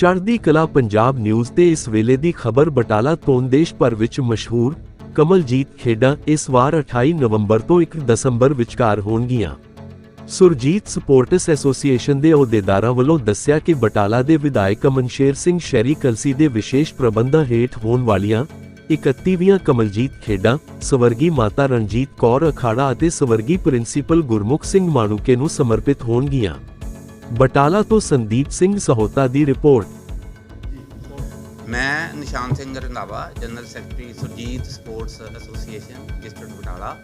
ਚੜ੍ਹਦੀ ਕਲਾ ਪੰਜਾਬ ਨਿਊਜ਼ ਤੇ ਇਸ ਵੇਲੇ ਦੀ ਖਬਰ ਬਟਾਲਾ ਤੋਂ ਦੇਸ਼ ਭਰ ਵਿੱਚ ਮਸ਼ਹੂਰ ਕਮਲਜੀਤ ਖੇਡਾਂ ਇਸ ਵਾਰ 28 ਨਵੰਬਰ ਤੋਂ 1 ਦਸੰਬਰ ਵਿਚਕਾਰ ਹੋਣਗੀਆਂ। ਸੁਰਜੀਤ ਸਪੋਰਟਸ ਐਸੋਸੀਏਸ਼ਨ ਦੇ ਅਹੁਦੇਦਾਰਾਂ ਵੱਲੋਂ ਦੱਸਿਆ ਕਿ ਬਟਾਲਾ ਦੇ ਵਿਧਾਇਕ ਅਮਨਸ਼ੇਰ ਸਿੰਘ ਸ਼ੈਰੀ ਕਲਸੀ ਦੇ ਵਿਸ਼ੇਸ਼ ਪ੍ਰਬੰਧਾਂ ਹੇਠ ਹੋਣ ਵਾਲੀਆਂ 31ਵੀਆਂ ਕਮਲਜੀਤ ਖੇਡਾਂ, ਸਵਰਗੀ ਮਾਤਾ ਰਣਜੀਤ ਕੌਰ ਅਖਾੜਾ ਅਤੇ ਸਵਰਗੀ ਪ੍ਰਿੰਸੀਪਲ ਗੁਰਮੁਖ ਸਿੰਘ ਮਾਣੂਕੇ ਨੂੰ ਸਮਰਪਿਤ ਹੋਣਗੀਆਂ। ਬਟਾਲਾ ਤੋਂ ਸੰਦੀਪ ਸਿੰਘ ਸਹੋਤਾ ਦੀ ਰਿਪੋਰਟ। ਮੈਂ Nishan Singh Randhawa general secretary Surjit sports association district Batala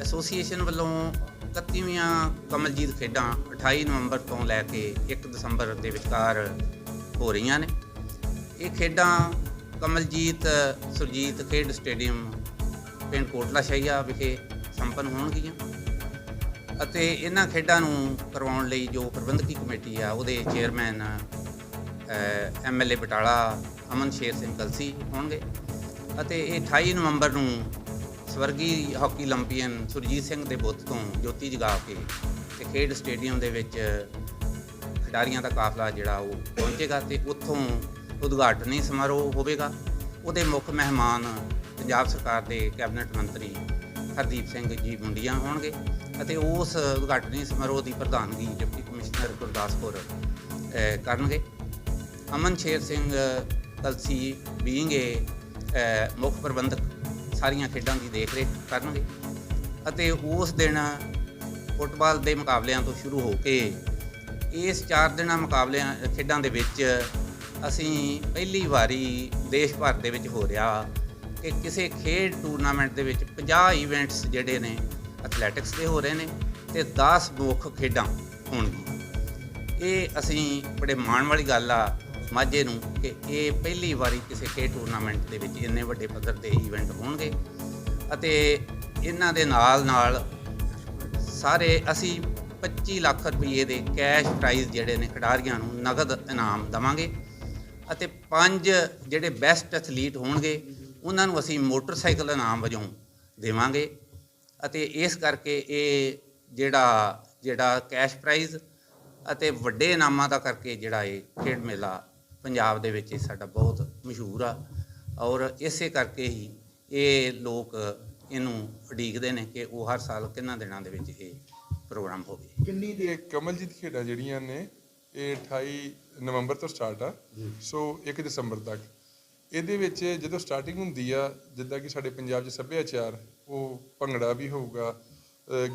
association ਵੱਲੋਂ 31ਵੀਆਂ ਕਮਲਜੀਤ ਖੇਡਾਂ 28 ਨਵੰਬਰ ਤੋਂ ਲੈ ਕੇ 1 ਦਸੰਬਰ ਦੇ ਵਿਚਕਾਰ ਹੋ ਰਹੀਆਂ ਨੇ। ਇਹ ਖੇਡਾਂ ਕਮਲਜੀਤ ਸੁਰਜੀਤ ਖੇਡ ਸਟੇਡੀਅਮ ਪਿੰਡ ਕੋਟਲਾ ਸ਼ਹੀਆ ਵਿਖੇ ਸੰਪੰਨ ਹੋਣਗੀਆਂ। ਅਤੇ ਇਹਨਾਂ ਖੇਡਾਂ ਨੂੰ ਕਰਵਾਉਣ ਲਈ ਜੋ ਪ੍ਰਬੰਧਕੀ ਕਮੇਟੀ ਆ, ਉਹਦੇ ਚੇਅਰਮੈਨ ਐਮਐਲਏ ਬਟਾਲਾ, ਅਮਨ ਸ਼ੇਰ ਸਿੰਘ ਕਲਸੀ ਹੋਣਗੇ। ਅਤੇ ਇਹ 28 ਨਵੰਬਰ ਨੂੰ ਸਵਰਗੀ ਹਾਕੀ 올림픽ੀਅਨ ਸੁਰਜੀਤ ਸਿੰਘ ਦੇ ਬੁੱਤ ਤੋਂ ਜੋਤੀ ਜਗਾ ਕੇ ਤੇ ਖੇਡ ਸਟੇਡੀਅਮ ਦੇ ਵਿੱਚ ਖਿਡਾਰੀਆਂ ਦਾ ਕਾਫਲਾ ਜਿਹੜਾ ਉਹ ਪਹੁੰਚੇਗਾ ਤੇ ਉੱਥੋਂ ਉਦਘਾਟਨੀ ਸਮਾਰੋਹ ਹੋਵੇਗਾ। ਉਹਦੇ ਮੁੱਖ ਮਹਿਮਾਨ ਪੰਜਾਬ ਸਰਕਾਰ ਦੇ ਕੈਬਨਿਟ ਮੰਤਰੀ ਹਰਦੀਪ ਸਿੰਘ ਜੀ ਮੁੰਡੀਆਂ ਹੋਣਗੇ। ਅਤੇ ਉਸ ਉਦਘਾਟਨੀ ਸਮਾਰੋਹ ਦੀ ਪ੍ਰਧਾਨਗੀ ਡਿਪਟੀ ਕਮਿਸ਼ਨਰ ਗੁਰਦਾਸਪੁਰ ਕਰਨਗੇ। ਅਮਨ ਸ਼ੇਰ ਸਿੰਘ ਕਲਸੀ ਬੀਇੰਗ ਏ ਮੁੱਖ ਪ੍ਰਬੰਧਕ, ਸਾਰੀਆਂ ਖੇਡਾਂ ਦੀ ਦੇਖ ਰੇਖ ਕਰਨਗੇ। ਅਤੇ ਉਸ ਦਿਨ ਫੁੱਟਬਾਲ ਦੇ ਮੁਕਾਬਲਿਆਂ ਤੋਂ ਸ਼ੁਰੂ ਹੋ ਕੇ ਇਸ ਚਾਰ ਦਿਨਾਂ ਮੁਕਾਬਲਿਆਂ, ਖੇਡਾਂ ਦੇ ਵਿੱਚ ਅਸੀਂ ਪਹਿਲੀ ਵਾਰੀ ਦੇਸ਼ ਭਰ ਦੇ ਵਿੱਚ ਹੋ ਰਿਹਾ ਕਿ ਕਿਸੇ ਖੇਡ ਟੂਰਨਾਮੈਂਟ ਦੇ ਵਿੱਚ 50 ਇਵੈਂਟਸ ਜਿਹੜੇ ਨੇ ਐਥਲੈਟਿਕਸ ਦੇ ਹੋ ਰਹੇ ਨੇ ਤੇ 10 ਮੁੱਖ ਖੇਡਾਂ ਹੋਣਗੀਆਂ। ਇਹ ਅਸੀਂ ਬੜੇ ਮਾਣ ਵਾਲੀ ਗੱਲ ਆ ਮਾਝੇ ਨੂੰ ਕਿ ਇਹ ਪਹਿਲੀ ਵਾਰੀ ਕਿਸੇ ਖੇਡ ਟੂਰਨਾਮੈਂਟ ਦੇ ਵਿੱਚ ਇੰਨੇ ਵੱਡੇ ਪੱਧਰ 'ਤੇ ਇਵੈਂਟ ਹੋਣਗੇ ਅਤੇ ਇਹਨਾਂ ਦੇ ਨਾਲ ਨਾਲ ਸਾਰੇ ਅਸੀਂ 25 ਲੱਖ ਰੁਪਏ ਦੇ ਕੈਸ਼ ਪ੍ਰਾਈਜ਼ ਜਿਹੜੇ ਨੇ ਖਿਡਾਰੀਆਂ ਨੂੰ ਨਗਦ ਇਨਾਮ ਦਵਾਂਗੇ ਅਤੇ ਪੰਜ ਜਿਹੜੇ ਬੈਸਟ ਐਥਲੀਟ ਹੋਣਗੇ, ਉਹਨਾਂ ਨੂੰ ਅਸੀਂ ਮੋਟਰਸਾਈਕਲ ਇਨਾਮ ਵਜੋਂ ਦੇਵਾਂਗੇ। ਅਤੇ ਇਸ ਕਰਕੇ ਇਹ ਜਿਹੜਾ ਜਿਹੜਾ ਕੈਸ਼ ਪ੍ਰਾਈਜ਼ ਅਤੇ ਵੱਡੇ ਇਨਾਮਾਂ ਦਾ ਕਰਕੇ ਜਿਹੜਾ ਇਹ ਖੇਡ ਮੇਲਾ ਪੰਜਾਬ ਦੇ ਵਿੱਚ ਇਹ ਸਾਡਾ ਬਹੁਤ ਮਸ਼ਹੂਰ ਆ। ਔਰ ਇਸੇ ਕਰਕੇ ਹੀ ਇਹ ਲੋਕ ਇਹਨੂੰ ਉਡੀਕਦੇ ਨੇ ਕਿ ਉਹ ਹਰ ਸਾਲ ਕਿੰਨਾ ਦਿਨਾਂ ਦੇ ਵਿੱਚ ਇਹ ਪ੍ਰੋਗਰਾਮ ਹੋਵੇ। ਕਿੰਨੀ ਦੇ ਕਮਲਜੀਤ ਖੇਡਾਂ ਜਿਹੜੀਆਂ ਨੇ ਇਹ 28 ਨਵੰਬਰ ਤੋਂ ਸਟਾਰਟ ਆ। ਸੋ 1 ਦਸੰਬਰ ਤੱਕ। ਇਹਦੇ ਵਿੱਚ ਜਦੋਂ ਸਟਾਰਟਿੰਗ ਹੁੰਦੀ ਆ, ਜਿੱਦਾਂ ਕਿ ਸਾਡੇ ਪੰਜਾਬ 'ਚ ਸੱਭਿਆਚਾਰ, ਉਹ ਭੰਗੜਾ ਵੀ ਹੋਊਗਾ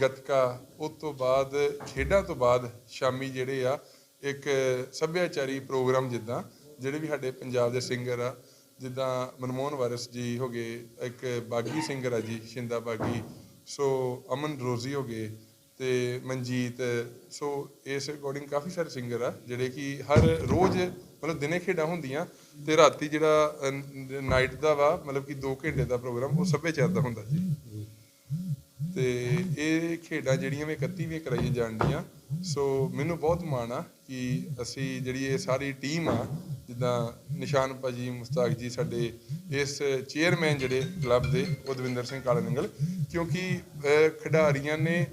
ਗੱਤਕਾ, ਉਸ ਤੋਂ ਬਾਅਦ ਖੇਡਾਂ ਤੋਂ ਬਾਅਦ ਸ਼ਾਮੀ ਜਿਹੜੇ ਆ, ਇੱਕ ਸੱਭਿਆਚਾਰੀ ਪ੍ਰੋਗਰਾਮ ਜਿੱਦਾਂ, ਜਿਹੜੇ ਵੀ ਸਾਡੇ ਪੰਜਾਬ ਦੇ ਸਿੰਗਰ ਆ, ਜਿੱਦਾਂ ਮਨਮੋਹਨ ਵਾਰਿਸ ਜੀ ਹੋ ਗਏ, ਇੱਕ ਬਾਗੀ ਸਿੰਗਰ ਆ ਜੀ, ਸ਼ਿੰਦਾ ਬਾਗੀ, ਸੋ ਅਮਨ ਰੋਜ਼ੀ ਹੋ ਗਏ ਤੇ ਮਨਜੀਤ ਸੋ ਇਸ ਅਕੋਰਡਿੰਗ ਕਾਫੀ ਸਾਰੇ ਸਿੰਗਰ ਆ, ਜਿਹੜੇ ਕਿ ਹਰ ਰੋਜ਼ ਮਤਲਬ ਦਿਨੇ ਖੇਡਾਂ ਹੁੰਦੀਆਂ ਤੇ ਰਾਤੀ ਜਿਹੜਾ ਨਾਈਟ ਦਾ ਵਾ, ਮਤਲਬ ਕਿ 2 ਘੰਟੇ ਦਾ ਪ੍ਰੋਗਰਾਮ ਉਹ ਸੱਭਿਆਚਾਰ ਦਾ ਹੁੰਦਾ ਜੀ। ਤੇ ਇਹ ਖੇਡਾਂ ਜਿਹੜੀਆਂ ਵੀ 31ਵੀਂ ਕਰਾਈਆਂ ਜਾਣਦੀਆਂ ਸੋ ਮੈਨੂੰ ਬਹੁਤ ਮਾਣ ਆ ਕਿ ਅਸੀਂ ਜਿਹੜੀ ਇਹ ਸਾਰੀ ਟੀਮ ਆ, ਜਿੱਦਾਂ ਨਿਸ਼ਾਨ ਭਾਜੀ, ਮੁਸਤਾਕ ਜੀ ਸਾਡੇ ਇਸ ਚੇਅਰਮੈਨ ਜਿਹੜੇ ਕਲੱਬ ਦੇ, ਉਹ ਦਵਿੰਦਰ ਸਿੰਘ ਕਾਲਨੰਗਲ, ਕਿਉਂਕਿ ਖਿਡਾਰੀਆਂ ਨੇ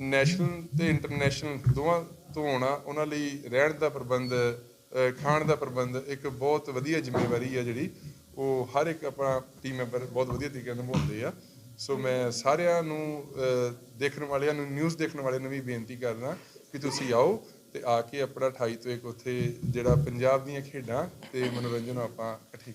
ਨੈਸ਼ਨਲ ਤੇ ਇੰਟਰਨੈਸ਼ਨਲ ਦੋਵਾਂ ਤੋਂ ਆਉਣਾ, ਉਹਨਾਂ ਲਈ ਰਹਿਣ ਦਾ ਪ੍ਰਬੰਧ ਖਾਣ ਦਾ ਪ੍ਰਬੰਧ ਇੱਕ ਬਹੁਤ ਵਧੀਆ ਜ਼ਿੰਮੇਵਾਰੀ ਆ ਜਿਹੜੀ। ਉਹ ਹਰ ਇੱਕ ਆਪਣਾ ਟੀਮ ਮੈਂਬਰ ਬਹੁਤ ਵਧੀਆ ਤਰੀਕੇ ਨਾਲ ਨਿਭਾਉਂਦੇ ਆ। ਸੋ ਮੈਂ ਸਾਰਿਆਂ ਨੂੰ ਦੇਖਣ ਵਾਲਿਆਂ ਨੂੰ ਨਿਊਜ਼ ਦੇਖਣ ਵਾਲਿਆਂ ਨੂੰ ਵੀ ਬੇਨਤੀ ਕਰਦਾ ਕਿ ਤੁਸੀਂ ਆਓ ਤੇ ਆ ਕੇ ਆਪਣਾ 28 ਤੋਂ ਇੱਕ ਉੱਥੇ ਜਿਹੜਾ ਪੰਜਾਬ ਦੀਆਂ ਖੇਡਾਂ ਤੇ ਮਨੋਰੰਜਨ ਆਪਾਂ ਇਕੱਠੇ